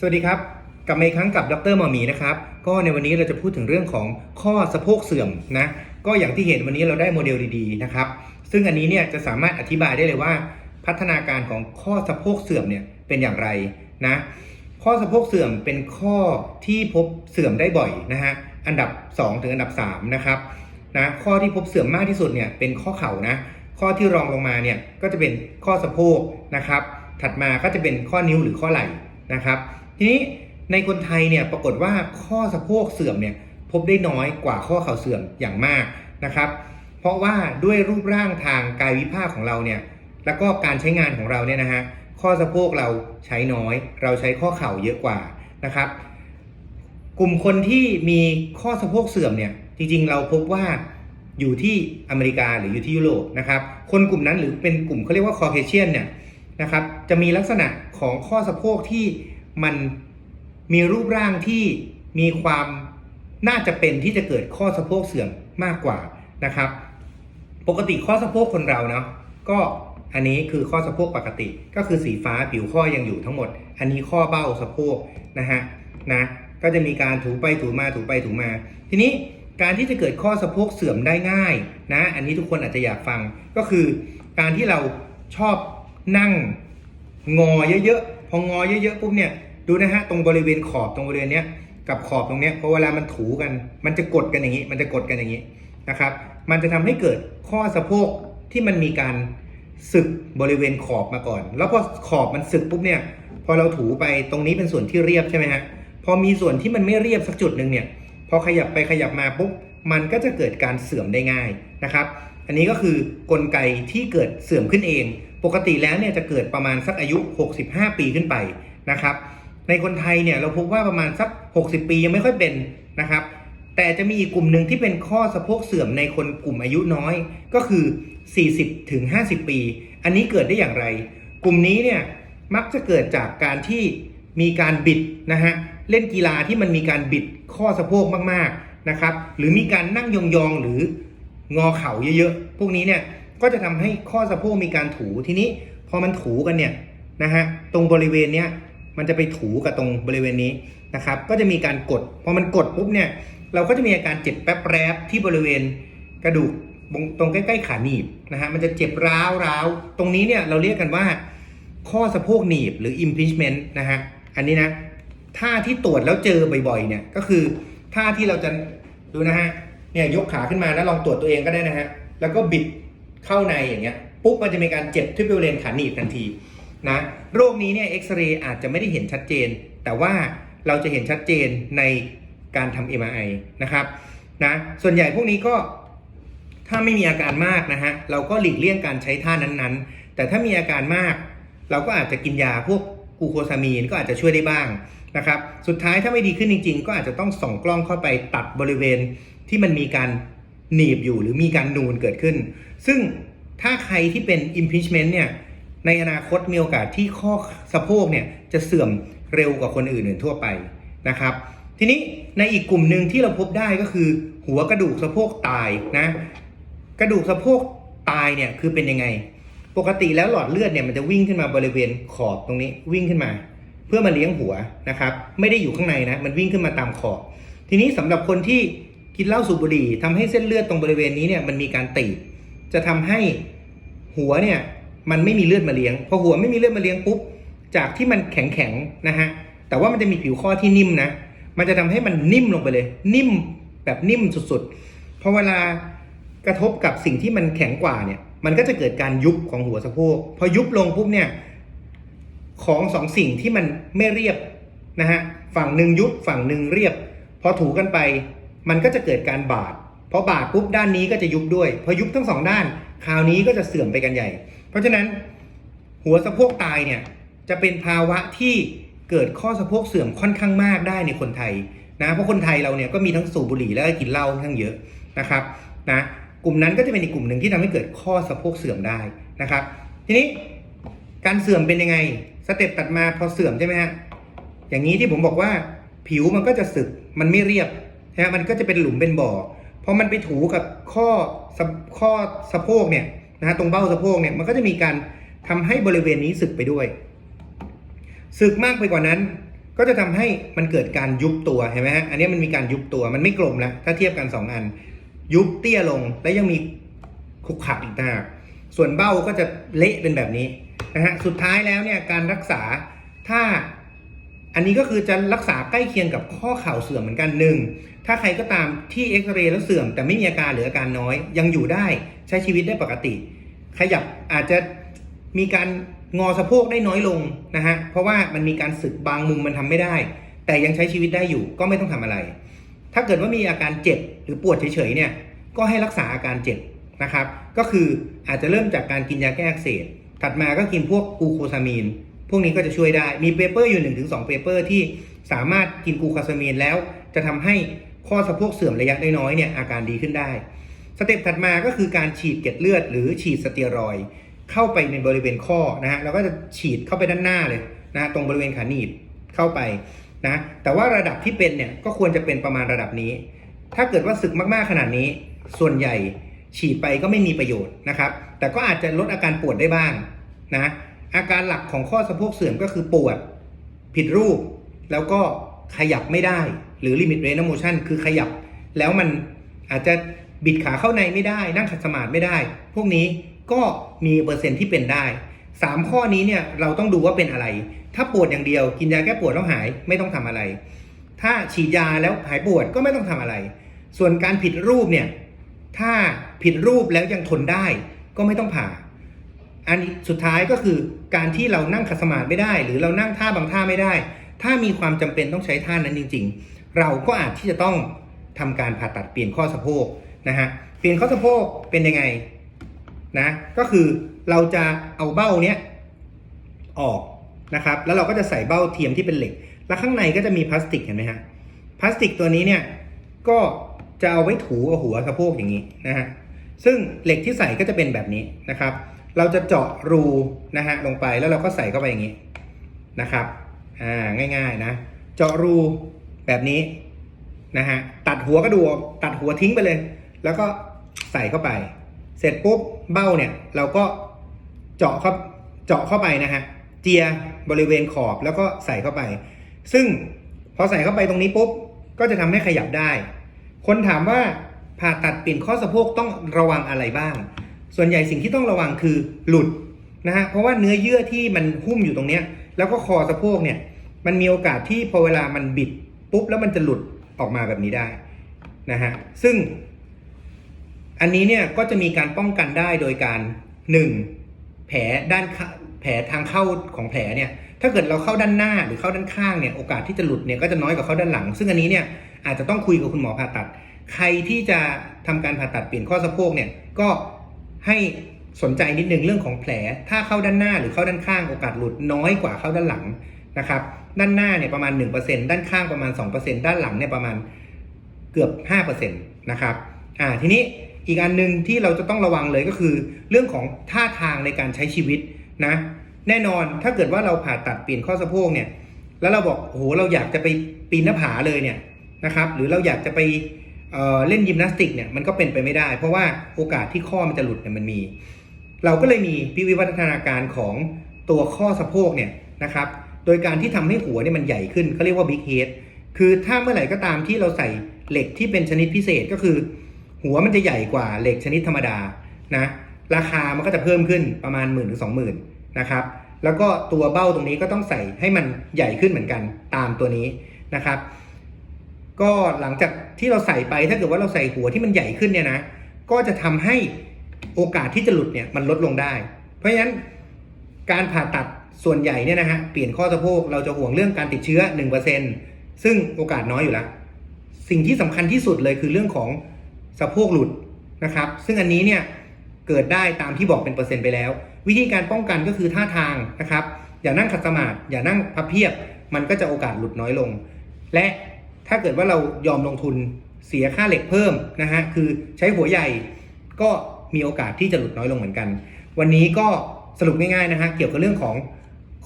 สวัสดีครับ กลับมาอีกครั้งกับดรหมอมีนะครับ ก็ในวันนี้เราจะพูดถึงเรื่องของข้อสะโพกเสื่อมนะ ก็อย่างที่เห็นวันนี้เราได้โมเดลดีๆนะครับ ซึ่งอันนี้เนี่ยจะสามารถอธิบายได้เลยว่า พัฒนาการของข้อสะโพกเสื่อมเนี่ยเป็นอย่างไรนะ ข้อสะโพกเสื่อมเป็นข้อที่พบเสื่อมได้บ่อยนะฮะ อันดับ 2 ถึงอันดับ3นะครับนะข้อที่พบเสื่อมมากที่สุดเนี่ยเป็นข้อเข่านะ ข้อที่รองลงมาเนี่ยก็จะเป็นข้อสะโพกนะครับ ถัดมาก็จะเป็นข้อนิ้วหรือข้อไหล่นะครับ ทีนี้ในคนไทยเนี่ยปรากฏว่าข้อสะโพกเสื่อมเนี่ยพบได้น้อยกว่าข้อเข่าเสื่อมอย่างมากนะครับ เพราะว่าด้วยรูปร่างทางกายวิภาคของเราเนี่ยแล้วก็การใช้งานของเราเนี่ยนะฮะข้อสะโพกเราใช้น้อย เราใช้ข้อเข่าเยอะกว่านะครับ กลุ่มคนที่มีข้อสะโพกเสื่อมเนี่ยจริงๆ เราพบว่าอยู่ที่อเมริกาหรืออยู่ที่ยุโรปนะครับ คนกลุ่มนั้นหรือเป็นกลุ่มเขาเรียกว่าคอเคเชียนเนี่ยนะครับจะมีลักษณะของข้อสะโพกที่ มันมีรูปร่างที่มีความน่าจะเป็นที่จะเกิดข้อสะโพกเสื่อมมากกว่านะครับ ปกติข้อสะโพกคนเราเนาะก็อันนี้คือข้อสะโพกปกติ ก็คือสีฟ้าผิวข้อยังอยู่ทั้งหมด อันนี้ข้อเบ้าสะโพกนะฮะนะก็จะมีการถูไปถูมาถูไปถูมา ทีนี้การที่จะเกิดข้อสะโพกเสื่อมได้ง่ายนะ อันนี้ทุกคนอาจจะอยากฟังก็คือ การที่เราชอบนั่งงอเยอะๆพองอเยอะๆปุ๊บเนี่ย ดูนะฮะตรงบริเวณขอบตรงบริเวณเนี้ยกับขอบตรงเนี้ยพอเวลามันถูกัน มันจะกดกันอย่างนี้ มันจะกดกันอย่างนี้นะครับ มันจะทำให้เกิดข้อสะโพกที่มันมีการสึกบริเวณขอบมาก่อน แล้วพอขอบมันสึกปุ๊บเนี่ยพอเราถูไปตรงนี้เป็นส่วนที่เรียบใช่ไหมฮะพอมีส่วนที่มันไม่เรียบสักจุดหนึ่งเนี่ยพอขยับไปขยับมาปุ๊บมันก็จะเกิดการเสื่อมได้ง่ายนะครับ อันนี้ก็คือกลไกที่เกิดเสื่อมขึ้นเอง ปกติแล้วเนี่ยจะเกิดประมาณสักอายุ 65 ปีขึ้นไปนะครับ ในคนไทยเนี่ยเราพบว่าประมาณสัก 60 ปียังไม่ค่อยเป็นนะครับ แต่จะมีอีกกลุ่มหนึ่งที่เป็นข้อสะโพกเสื่อมในคนกลุ่มอายุน้อยก็คือ 40ถึง50 ปี อันนี้เกิดได้อย่างไร กลุ่มนี้เนี่ยมักจะเกิดจากการที่มีการบิดนะฮะเล่นกีฬาที่มันมีการบิดข้อสะโพกมากๆนะครับ หรือมีการนั่งยองๆหรืองอเข่าเยอะๆ พวกนี้เนี่ยก็จะทำให้ข้อสะโพกมีการถูทีนี้พอมันถูกันเนี่ยนะฮะตรงบริเวณเนี้ย มันจะไปถูกับตรงบริเวณนี้นะครับ ก็จะมีการกด พอมันกดปุ๊บเนี่ย เราก็จะมีอาการเจ็บแป๊บแรบที่บริเวณกระดูกตรงใกล้ๆขาหนีบนะฮะ มันจะเจ็บร้าวร้าวตรงนี้เนี่ยเราเรียกกันว่า ข้อสะโพกหนีบหรือ impingement นะฮะ อันนี้นะท่าที่ตรวจแล้วเจอบ่อยๆเนี่ยก็คือท่าที่เราจะดูนะฮะ เนี่ยยกขาขึ้นมาแล้วลองตรวจตัวเองก็ได้นะฮะ แล้วก็บิดเข้าในอย่างเงี้ย ปุ๊บมันจะมีการเจ็บที่บริเวณขาหนีบทันที นะโรคนี้เนี่ยเอ็กซเรย์อาจจะไม่ได้เห็นชัดเจน แต่ว่าเราจะเห็นชัดเจนในการทำ MRI นะครับนะส่วนใหญ่พวกนี้ก็ถ้าไม่มีอาการมากนะฮะเราก็หลีกเลี่ยงการใช้ท่านั้นๆ แต่ถ้ามีอาการมาก เราก็อาจจะกินยาพวกกูโคซามีนก็อาจจะช่วยได้บ้างนะครับสุดท้ายถ้าไม่ดีขึ้นจริง ๆ ก็อาจจะต้องส่องกล้องเข้าไปตัดบริเวณที่มันมีการหนีบอยู่หรือมีการนูนเกิดขึ้น ซึ่งถ้าใครที่เป็น impingement เนี่ย ในอนาคตมีโอกาสที่ข้อสะโพกเนี่ยจะเสื่อมเร็วกว่าคนอื่นๆทั่วไปนะครับ ทีนี้ในอีกกลุ่มหนึ่งที่เราพบได้ก็คือ หัวกระดูกสะโพกตายนะกระดูกสะโพกตายเนี่ยคือเป็นยังไง ปกติแล้วหลอดเลือดเนี่ยมันจะวิ่งขึ้นมาบริเวณขอบตรงนี้วิ่งขึ้นมา เพื่อมาเลี้ยงหัวนะครับ ไม่ได้อยู่ข้างในนะมันวิ่งขึ้นมาตามขอบ ทีนี้สำหรับคนที่กินเหล้าสูบบุหรี่ทำให้เส้นเลือดตรงบริเวณนี้เนี่ยมันมีการตีบจะทำให้หัวเนี่ย มันไม่มีเลือดมาเลี้ยง พอหัวไม่มีเลือดมาเลี้ยงปุ๊บ จากที่มันแข็งแข็งนะฮะ แต่ว่ามันจะมีผิวข้อที่นิ่มนะ มันจะทำให้มันนิ่มลงไปเลย นิ่มแบบนิ่มสุดๆ พอเวลากระทบกับสิ่งที่มันแข็งกว่าเนี่ย มันก็จะเกิดการยุบของหัวสะโพก พอยุบลงปุ๊บเนี่ย ของสองสิ่งที่มันไม่เรียบนะฮะ ฝั่งหนึ่งยุบฝั่งหนึ่งเรียบ พอถูกันไป มันก็จะเกิดการบาดพอบาดปุ๊บด้านนี้ก็จะยุบด้วย พอยุบทั้งสองด้าน คราวนี้ก็จะเสื่อมไปกันใหญ่ ราะฉะนั้นหัวสะโพกตายเนี่ยจะเป็นภาวะที่เกิดข้อสะโพกเสื่อมค่อนข้างมากได้ในคนไทยนะเพราะคนไทยเราเนี่ยก็มีทั้งสูบบุหรี่แล้วก็กินเหล้าค่อนข้างเยอะนะครับนะกลุ่มนั้นก็จะเป็นอีกกลุ่มหนึ่งที่ทำให้เกิดข้อสะโพกเสื่อมได้นะครับ ทีนี้การเสื่อมเป็นยังไงสเต็ปตัดมาพอเสื่อมใช่ไหมฮะอย่างนี้ที่ผมบอกว่าผิวมันก็จะสึกมันไม่เรียบนะมันก็จะเป็นหลุมเป็นบ่อพอมันไปถูกับข้อสะข้อสะโพกเนี่ย นะฮะตรงเบ้าสะโพกเนี่ยมันก็จะมีการทำให้บริเวณนี้สึกไปด้วยสึกมากไปกว่านั้น ก็จะทำให้มันเกิดการยุบตัวเห็นไหมฮะอันนี้มันมีการยุบตัวมันไม่กลมแล้วถ้าเทียบกันสองอัน ยุบเตี้ยลงและยังมีขุกขักอีกต่างหากส่วนเบ้าก็จะเละเป็นแบบนี้นะฮะสุดท้ายแล้วเนี่ยการรักษาถ้า อันนี้ก็คือจะรักษาใกล้เคียงกับข้อเข่าเสื่อมเหมือนกันหนึ่งถ้าใครก็ตามที่เอ็กซเรย์แล้วเสื่อมแต่ไม่มีอาการหรืออาการน้อย ยังอยู่ได้ใช้ชีวิตได้ปกติ ขยับอาจจะมีการงอสะโพกได้น้อยลงนะฮะเพราะว่ามันมีการสึกบางมุมมันทำไม่ได้ แต่ยังใช้ชีวิตได้อยู่ก็ไม่ต้องทำอะไร ถ้าเกิดว่ามีอาการเจ็บหรือปวดเฉยๆเนี่ยก็ให้รักษาอาการเจ็บนะครับ ก็คืออาจจะเริ่มจากการกินยาแก้อักเสบถัดมาก็กินพวกกูโคซามีน พวกนี้ก็จะช่วยได้มีเปเปอร์อยู่ 1-2เปเปอร์ที่สามารถกินกลูโคซามีนแล้วจะทำให้ข้อสะโพกเสื่อมระยะน้อยๆเนี่ยอาการดีขึ้นได้ สเต็ปถัดมาก็คือการฉีดเกล็ดเลือด หรือฉีดสเตียรอยเข้าไปในบริเวณข้อนะฮะแล้วก็จะฉีดเข้าไปด้านหน้าเลยนะตรงบริเวณขาหนีบเข้าไปนะแต่ว่าระดับที่เป็นเนี่ยก็ควรจะเป็นประมาณระดับนี้ ถ้าเกิดว่าสึกมากๆขนาดนี้ ส่วนใหญ่ฉีดไปก็ไม่มีประโยชน์นะครับ แต่ก็อาจจะลดอาการปวดได้บ้างนะ อาการหลักของข้อสะโพกเสื่อมก็คือปวด ผิดรูป แล้วก็ขยับไม่ได้ หรือ limit range of motion คือขยับ แล้วมันอาจจะบิดขาเข้าในไม่ได้ นั่งขัดสมาธิไม่ได้ พวกนี้ก็มีเปอร์เซ็นต์ที่เป็นได้ 3 ข้อนี้เนี่ยเราต้องดูว่าเป็นอะไร ถ้าปวดอย่างเดียว กินยาแก้ปวดแล้วหายไม่ต้องทำอะไร ถ้าฉีดยาแล้วหายปวดก็ไม่ต้องทำอะไร ส่วนการผิดรูปเนี่ยถ้าผิดรูปแล้วยังทนได้ก็ไม่ต้องผ่า อันสุดท้ายก็คือการที่เรานั่งขัดสมาธิไม่ได้ หรือเรานั่งท่าบางท่าไม่ได้ ถ้ามีความจำเป็นต้องใช้ท่านั้นจริง ๆ เราก็อาจที่จะต้องทำการผ่าตัดเปลี่ยนข้อสะโพกนะฮะเปลี่ยนข้อสะโพกเป็นยังไงนะก็คือเราจะเอาเบ้าเนี้ยออกนะครับแล้วเราก็จะใส่เบ้าเทียมที่เป็นเหล็ก แล้วข้างในก็จะมีพลาสติกเห็นไหมฮะพลาสติกตัวนี้เนี่ยก็จะเอาไว้ถูกับหัวสะโพกอย่างนี้นะฮะซึ่งเหล็กที่ใส่ก็จะเป็นแบบนี้นะครับ เราจะเจาะรูนะฮะลงไปแล้วเราก็ใส่เข้าไปอย่างนี้นะครับอ่าง่ายๆนะ เจาะรูแบบนี้นะฮะตัดหัวกระดูกตัดหัวทิ้งไปเลย แล้วก็ใส่เข้าไป เสร็จปุ๊บเบ้าเนี่ยเราก็เจาะเข้าเจาะเข้าไปนะฮะเจียบริเวณขอบแล้วก็ใส่เข้าไป ซึ่งพอใส่เข้าไปตรงนี้ปุ๊บก็จะทำให้ขยับได้ คนถามว่าผ่าตัดเปลี่ยนข้อสะโพกต้องระวังอะไรบ้าง ส่วนใหญ่สิ่งที่ต้องระวังคือหลุดนะฮะเพราะว่าเนื้อเยื่อที่มันหุ้มอยู่ตรงเนี้ยแล้วก็คอสะโพกเนี่ยมันมีโอกาสที่พอเวลามันบิดปุ๊บแล้วมันจะหลุดออกมาแบบนี้ได้นะฮะซึ่ง อันนี้เนี่ยก็จะมีการป้องกันได้โดยการ 1. แผลด้านแผลทางเข้าของแผลเนี่ยถ้าเกิดเราเข้าด้านหน้าหรือเข้าด้านข้างเนี่ยโอกาสที่จะหลุดเนี่ยก็จะน้อยกว่าเข้าด้านหลัง ซึ่งอันนี้เนี่ยอาจจะต้องคุยกับคุณหมอผ่าตัด ใครที่จะทำการผ่าตัดเปลี่ยนข้อสะโพกเนี่ยก็ ให้สนใจนิดนึงเรื่องของแผล ถ้าเข้าด้านหน้าหรือเข้าด้านข้างโอกาสหลุดน้อยกว่าเข้าด้านหลังนะครับ ด้านหน้าเนี่ยประมาณ 1%ด้านข้างประมาณ 2%ด้านหลังเนี่ยประมาณเกือบ 5%นะครับ อ่า ทีนี้อีกอันหนึ่งที่เราจะต้องระวังเลยก็คือ เรื่องของท่าทางในการใช้ชีวิตนะ แน่นอนถ้าเกิดว่าเราผ่าตัดเปลี่ยนข้อสะโพกเนี่ย แล้วเราบอกโอ้โหเราอยากจะไปปีนหน้าผาเลยเนี่ยนะครับ หรือเราอยากจะไป เเล่นยิมนาสติกเนี่ยมันก็เป็นไปไม่ได้ เพราะว่าโอกาสที่ข้อมันจะหลุดเนี่ยมันมี เราก็เลยมีพิวิวัฒนาการของตัวข้อสะโพกเนี่ยนะครับโดยการที่ทำให้หัวเนี่ยมันใหญ่ขึ้นเขาเรียกว่าบิ๊กเฮดคือถ้าเมื่อไหร่ก็ตามที่เราใส่เหล็กที่เป็นชนิดพิเศษก็คือ หัวมันจะใหญ่กว่าเหล็กชนิดธรรมดานะราคามันก็จะเพิ่มขึ้นประมาณหมื่นถึงสองหมื่นนะครับแล้วก็ตัวเบ้าตรงนี้ก็ต้องใส่ให้มันใหญ่ขึ้นเหมือนกันตามตัวนี้นะครับ ก็หลังจากที่เราใส่ไปถ้าเกิดว่าเราใส่หัวที่มันใหญ่ขึ้นเนี่ยนะก็จะทำให้โอกาสที่จะหลุดเนี่ยมันลดลงได้ เพราะฉะนั้นการผ่าตัดส่วนใหญ่เนี่ยนะฮะเปลี่ยนข้อสะโพกเราจะห่วงเรื่องการติดเชื้อ 1%ซึ่งโอกาสน้อยอยู่แล้วสิ่งที่สำคัญที่สุดเลยคือเรื่องของสะโพกหลุดนะครับ ซึ่งอันนี้เนี่ยเกิดได้ตามที่บอกเป็นเปอร์เซ็นต์ไปแล้ว วิธีการป้องกันก็คือท่าทางนะครับ อย่านั่งขัดสมาธิอย่านั่งพับเพียบ มันก็จะโอกาสหลุดน้อยลง และ ถ้าเกิดว่าเรายอมลงทุนเสียค่าเหล็กเพิ่มนะฮะคือใช้หัวใหญ่ก็มีโอกาสที่จะหลุดน้อยลงเหมือนกัน วันนี้ก็สรุปง่ายๆนะฮะเกี่ยวกับเรื่องของ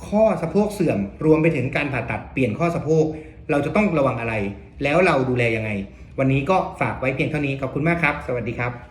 ข้อสะโพกเสื่อม รวมไปถึงการผ่าตัดเปลี่ยนข้อสะโพกเราจะต้องระวังอะไร แล้วเราดูแลยังไง วันนี้ก็ฝากไว้เพียงเท่านี้ขอบคุณมากครับ สวัสดีครับ